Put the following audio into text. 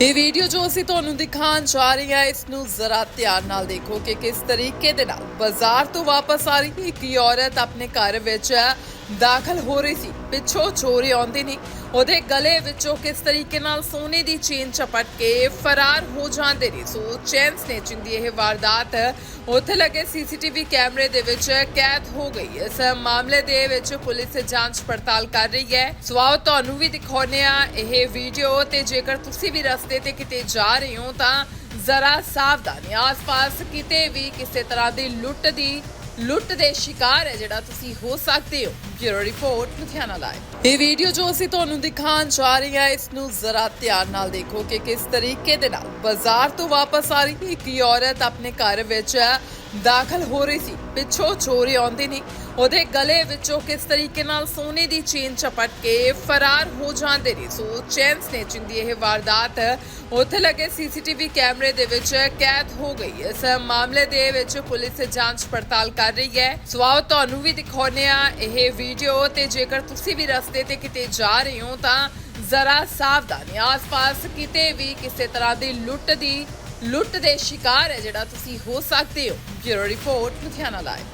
ਇਹ ਵੀਡੀਓ ਜੋ ਅਸੀਂ ਤੁਹਾਨੂੰ ਦਿਖਾਉਣ ਜਾ ਰਹੇ ਹਾਂ, ਇਸ ਨੂੰ ਜ਼ਰਾ ਧਿਆਨ ਨਾਲ ਦੇਖੋ ਕਿ ਕਿਸ ਤਰੀਕੇ ਦੇ ਨਾਲ ਬਾਜ਼ਾਰ ਤੋਂ ਵਾਪਸ ਆ ਰਹੀ ਇੱਕ ਔਰਤ ਆਪਣੇ ਘਰ ਵਿੱਚ ਦਾਖਲ ਹੋ ਰਹੀ ਸੀ। ਪਿੱਛੋਂ ਚੋਰੀ ਆਉਂਦੇ ਨੇ ਉਹਦੇ ਗਲੇ ਵਿੱਚੋਂ ਕਿਸ ਤਰੀਕੇ ਨਾਲ ਸੋਨੇ ਦੀ ਚੇਨ ਚਪਟ ਕੇ ਫਰਾਰ ਹੋ ਜਾਂਦੇ ਨੇ। ਸੋ ਚੈਨ ਸਨੇਚਿੰਗ ਦੀ ਇਹ ਵਾਰਦਾਤ ਉੱਥੇ ਲੱਗੇ ਸੀਸੀਟੀਵੀ ਕੈਮਰੇ ਦੇ ਵਿੱਚ ਕੈਦ ਹੋ ਗਈ। ਇਸ ਮਾਮਲੇ ਦੇ ਵਿੱਚ ਪੁਲਿਸ ਜਾਂਚ ਪੜਤਾਲ ਕਰ ਰਹੀ ਹੈ। ਸੋ ਤੁਹਾਨੂੰ ਵੀ ਦਿਖਾਉਂਦੇ ਆ ਇਹ ਵੀਡੀਓ। ਤੇ ਜੇਕਰ ਤੁਸੀਂ ਵੀ ਰਸਤੇ ਤੇ ਕਿਤੇ ਜਾ ਰਹੇ ਹੋ ਤਾਂ ਜ਼ਰਾ ਸਾਵਧਾਨੀ। ਆਸ-ਪਾਸ ਕਿਤੇ ਵੀ ਕਿਸੇ ਤਰ੍ਹਾਂ ਦੀ ਲੁੱਟ ਦੀ ਲੁੱਟ ਦੇ ਸ਼ਿਕਾਰ ਹੈ ਜਿਹੜਾ ਤੁਸੀਂ ਹੋ ਸਕਦੇ ਹੋ। Bureau report, Ludhiana live. ਇਹ ਵੀਡੀਓ ਜੋ ਅਸੀਂ ਤੁਹਾਨੂੰ ਦਿਖਾਉਣ ਜਾ ਰਹੇ ਹਾਂ, ਇਸ ਨੂੰ ਜ਼ਰਾ ਧਿਆਨ ਨਾਲ ਦੇਖੋ ਕਿ ਕਿਸ ਤਰੀਕੇ ਦੇ ਨਾਲ ਬਾਜ਼ਾਰ ਤੋਂ ਵਾਪਸ ਆ ਰਹੀ ਇੱਕ ਔਰਤ ਆਪਣੇ ਘਰ ਵਿੱਚ ਦਾਖਲ ਹੋ ਰਹੀ ਸੀ। ਪਿੱਛੋਂ ਚੋਰੀ ਆਉਂਦੇ ਨੇ ਉਹਦੇ ਗਲੇ ਵਿੱਚੋਂ ਕਿਸ ਤਰੀਕੇ ਨਾਲ ਸੋਨੇ ਦੀ ਚੇਨ ਚਪਟ ਕੇ ਫਰਾਰ ਹੋ ਜਾਂਦੇ ਨੇ? ਸੋ ਚੈਨ ਸਨੇਚਿੰਗ ਦੀ ਇਹ ਵਾਰਦਾਤ ਉੱਥੇ ਲੱਗੇ ਸੀਸੀਟੀਵੀ ਕੈਮਰੇ ਦੇ ਵਿੱਚ ਕੈਦ ਹੋ ਗਈ। ਇਸ ਮਾਮਲੇ ਦੇ ਵਿੱਚ ਪੁਲਿਸ ਜਾਂਚ ਪੜਤਾਲ ਕਰ ਰਹੀ ਹੈ। ਸੋ ਆਓ ਤੁਹਾਨੂੰ ਵੀ ਦਿਖਾਉਂਦੇ ਆ ਇਹ ਵੀਡੀਓ। ਤੇ ਜੇਕਰ ਤੁਸੀਂ ਵੀ ਰਸਤੇ ਤੇ ਕਿਤੇ ਜਾ ਰਹੇ ਹੋ ਤਾਂ ਜ਼ਰਾ ਸਾਵਧਾਨੀ। ਆਸ-ਪਾਸ ਕਿਤੇ ਵੀ ਕਿਸੇ ਤਰ੍ਹਾਂ ਦੀ ਲੁੱਟ ਦੀ ਲੁੱਟ ਦੇ ਸ਼ਿਕਾਰ ਹੈ ਜਿਹੜਾ ਤੁਸੀਂ ਹੋ ਸਕਦੇ ਹੋ। Bureau report Ludhiana live